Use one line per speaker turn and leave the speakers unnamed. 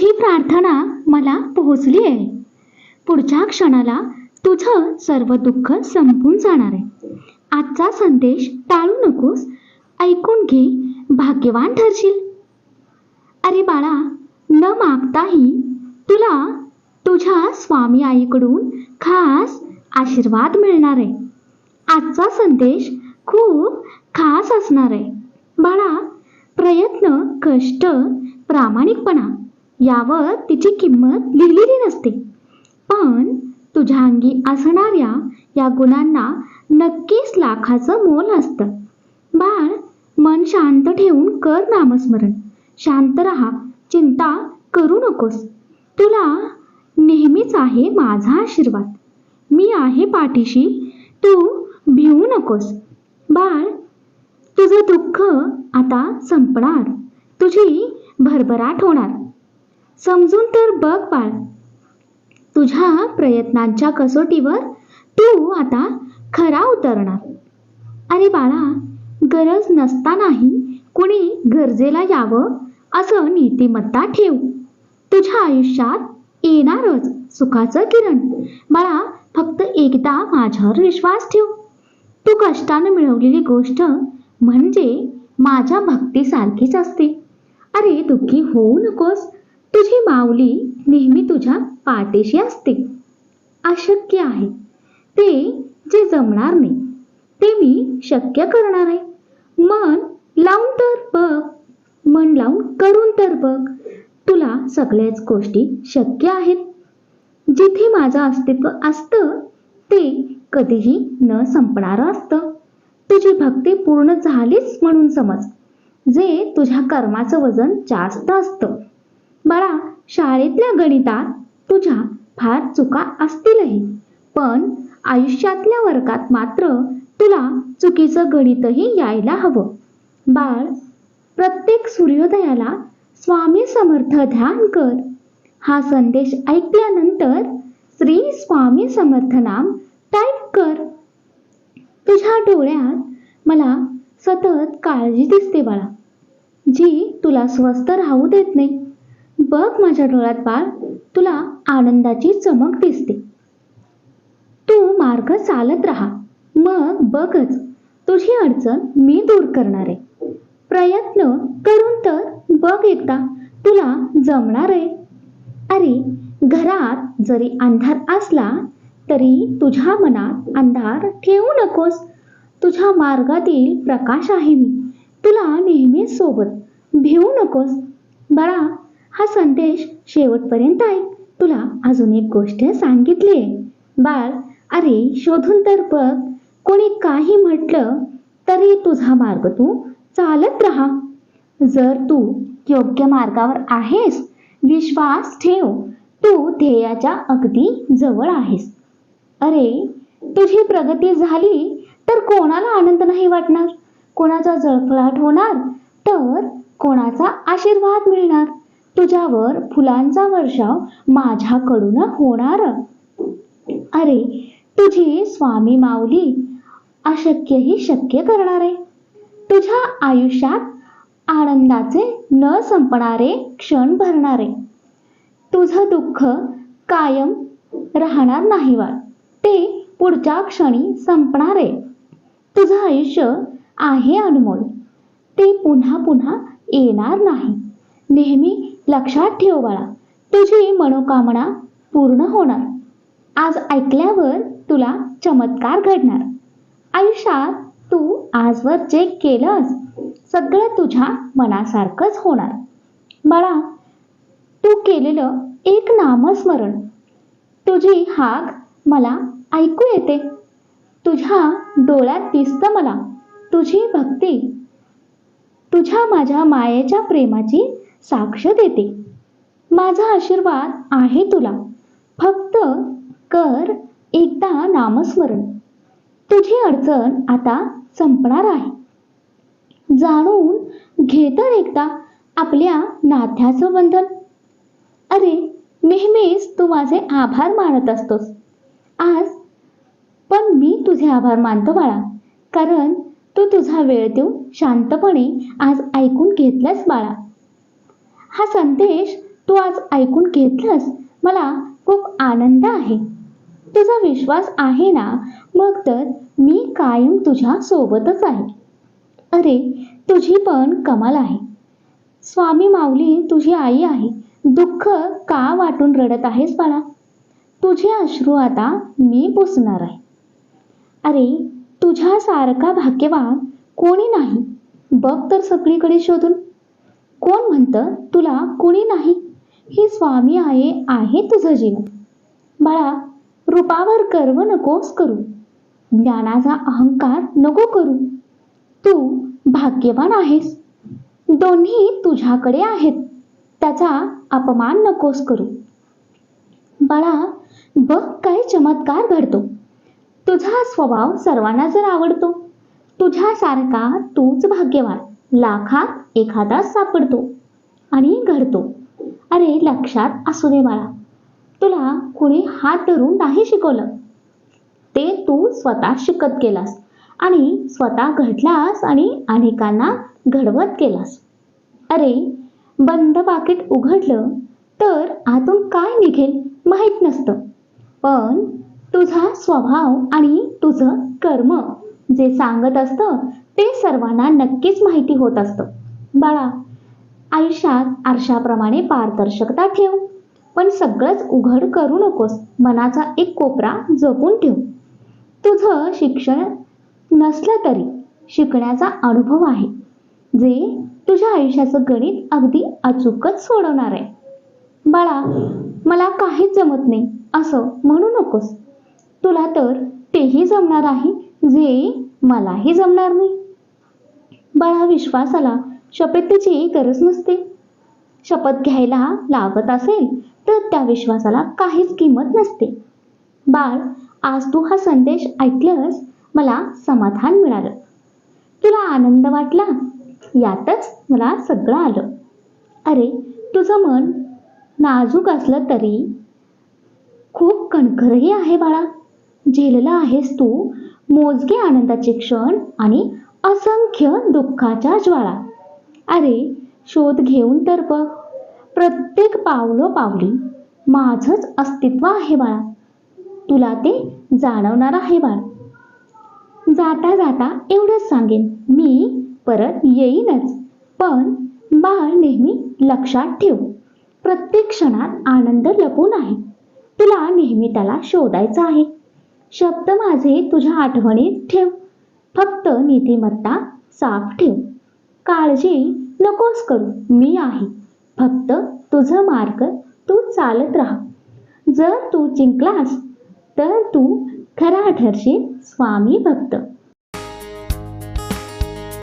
तुझी प्रार्थना मला पोहोचली आहे. पुढच्या क्षणाला तुझं सर्व दुःख संपून जाणार आहे. आजचा संदेश टाळू नकोस. ऐकून घे. भाग्यवान ठरशील. अरे बाळा न मागताही तुला तुझ्या स्वामी आईकडून खास आशीर्वाद मिळणार आहे. आजचा संदेश खूप खास असणार आहे. बाळा प्रयत्न कष्ट प्रामाणिकपणा यावर तिची किंमत लिहिलेली नसते. पण तुझ्या अंगी असणाऱ्या या गुणांना नक्कीच लाखाचं मोल असतं. बाळ मन शांत ठेवून कर नामस्मरण. शांत राहा चिंता करू नकोस. तुला नेहमीच आहे माझा आशीर्वाद. मी आहे पाठीशी तू भिवू नकोस. बाळ तुझं दुःख आता संपणार. तुझी भरभराट होणार. समजून तर बघ बाळ. तुझ्या प्रयत्नांच्या कसोटीवर तू आता खरा उतरणार. अरे बाळा गरज नसतानाही कुणी गरजेला यावं असं नीतिमत्ता ठेव. तुझ्या आयुष्यात येणारच सुखाचं किरण. बाळा फक्त एकदा माझ्यावर विश्वास ठेव. तू कष्टानं मिळवलेली गोष्ट म्हणजे माझ्या भक्तीसारखीच असते. अरे दुःखी होऊ नकोस. तुझी माऊली नेहमी तुझ्या पाठीशी असते. अशक्य आहे. ते जे जमणार नाही ते मी शक्य करणार आहे. मन लावून तर बघ मन लावून करून तर बघ. तुला सगळ्याच गोष्टी शक्य आहेत. जिथे माझं अस्तित्व असतं ते कधीही न संपणारं असतं. तुझी भक्ती पूर्ण झालीच म्हणून समज जे तुझ्या कर्माचं वजन जास्त असतं. शाळेतल्या गणितात तुझ्या फार चुका असतीलही. पण आयुष्यातल्या वर्गात मात्र तुला चुकीचं गणितही यायला हवं. बाळ प्रत्येक सूर्योदयाला स्वामी समर्थ ध्यान कर. हा संदेश ऐकल्यानंतर श्री स्वामी समर्थ नाम टाईप कर. तुझ्या डोळ्यात मला सतत काळजी दिसते बाळा. जी तुला स्वस्थ राहू देत नाही. बघ माझ्या डोळ्यात बाळ. तुला आनंदाची चमक दिसते. तू मार्ग चालत राहा. मग बघच. तुझी अडचण मी दूर करणार आहे. प्रयत्न करून तर बघ एकदा. तुला जमणार आहे. अरे घरात जरी अंधार असला तरी तुझ्या मनात अंधार ठेवू नकोस. तुझ्या मार्गातील प्रकाश आहे मी. तुला नेहमी सोबत भिवू नकोस. बाळा हा संदेश शेवटपर्यंत ऐक. तुला अजून एक गोष्ट सांगितली बाळ अरे शोधून तर बघ. कोणी काही म्हटलं तरी तुझा मार्ग तू चालत राहा. जर तू योग्य मार्गावर आहेस विश्वास ठेव. तू ध्येयाच्या अगदी जवळ आहेस. अरे तुझी प्रगती झाली तर कोणाला आनंद नाही वाटणार? कोणाचा जळफळाट होणार तर कोणाचा आशीर्वाद मिळणार? तुझ्यावर फुलांचा वर्षाव माझ्याकडून होणार. अरे तुझी स्वामी माऊली अशक्यही शक्य करणार? आहे तुझ्या आयुष्यात आनंदाचे न संपणारे क्षण भरणारे? तुझं दुःख कायम राहणार नाही वा ते पुढच्या क्षणी संपणारे. तुझं आयुष्य आहे अनमोल. ते पुन्हा पुन्हा येणार नाही. नेहमी लक्षात ठेव बाळा. तुझी मनोकामना पूर्ण होणार. आज ऐकल्यावर तुला चमत्कार घडणार. आयुष्यात तू आजवर जे केलंस सगळं तुझ्या मनासारखंच होणार. बाळा तू केलेलं एक नामस्मरण. तुझी हाक मला ऐकू येते. तुझ्या डोळ्यात दिसतं मला. तुझी भक्ती. तुझ्या माझ्या मायेच्या प्रेमाची साक्ष देते. माझा आशीर्वाद आहे तुला. फक्त कर एकदा नामस्मरण. तुझी अडचण आता संपणार आहे. जाणून घे तर एकदा आपल्या नात्याचं बंधन अरे नेहमीच तू माझे आभार मानत असतोस. आज पण मी तुझे आभार मानतो बाळा. कारण तू तुझा वेळ देऊन शांतपणे आज ऐकून घेतलंस बाळा. हा संदेश तू आज ऐकून घेतलंस? मला खूप आनंद आहे. तुझा विश्वास आहे ना? मग तर मी कायम तुझ्या सोबतच आहे. अरे तुझी पण कमाल आहे. स्वामी माऊली तुझी आई आहे. दुःख का वाटून रडत आहेस मला तुझे अश्रू आता मी पुसणार आहे. अरे तुझ्यासारखा भाग्यवान कोणी नाही. बघ तर सगळीकडे शोधून. कोण म्हणतं तुला कुणी नाही? ही स्वामी आहे आहे तुझं जीवन. बाळा रूपावर गर्व नकोस करू. ज्ञानाचा अहंकार नको करू. तू भाग्यवान आहेस. दोन्ही तुझ्याकडे आहेत. त्याचा अपमान नकोस करू. बाळा बघ काय चमत्कार घडतो. तुझा स्वभाव सर्वांना जर आवडतो. तुझ्यासारखा तूच भाग्यवान. लाखात एखादा सापडतो आणि घडतो. अरे लक्षात असू दे बाळा. तुला कुणी हात धरून नाही शिकवलं. ते तू स्वतः शिकत गेलास आणि स्वतः घडलास आणि अनेकांना घडवत गेलास. अरे बंद पाकिट उघडलं तर आतून काय निघेल माहीत नसतं. पण तुझा स्वभाव आणि तुझं कर्म जे सांगत असतं ते सर्वांना नक्कीच माहिती होत असतं. बाळा आयुष्यात आरशाप्रमाणे पारदर्शकता ठेव पण सगळंच उघड करू नकोस. मनाचा एक कोपरा जपून ठेव. तुझं शिक्षण नसलं तरी शिकण्याचा अनुभव आहे जे तुझ्या आयुष्याचं गणित अगदी अचूकच सोडवणार आहे. बाळा मला काहीच जमत नाही असं म्हणू नकोस. तुला तर तेही जमणार आहे जे मलाही जमणार नाही. बाळा विश्वासाला शपथेची गरज नसते. शपथ घ्यायला लागत असेल तर त्या विश्वासाला काहीच किंमत नसते. बाळ आज तू हा संदेश ऐकल्यास मला समाधान मिळालं. तुला आनंद वाटला? यातच मला सगळं आलं. अरे तुझं मन नाजूक असलं तरी खूप कणखरही आहे बाळा. झेलला आहेस तू मोजके आनंदाचे क्षण आणि असंख्य दुःखाच्या ज्वाळा. अरे शोध घेऊन तर बघ. प्रत्येक पावलो पावली. माझंच अस्तित्व आहे बाळा. तुला ते जाणवणार आहे बाळ. जाता जाता एवढंच सांगेन. मी परत येईनच. पण बाळ नेहमी लक्षात ठेव. प्रत्येक क्षणात आनंद लपून आहे. तुला नेहमी त्याला शोधायचा आहे. शब्द माझे तुझ्या आठवणीत ठेव. फक्त नीतिमत्ता साफ ठेव. काळजी नकोस करू. मी आहे. फक्त तुझं मार्ग तू चालत राहा. जर तू जिंकलास तर तू खरा ठरशील स्वामी भक्त.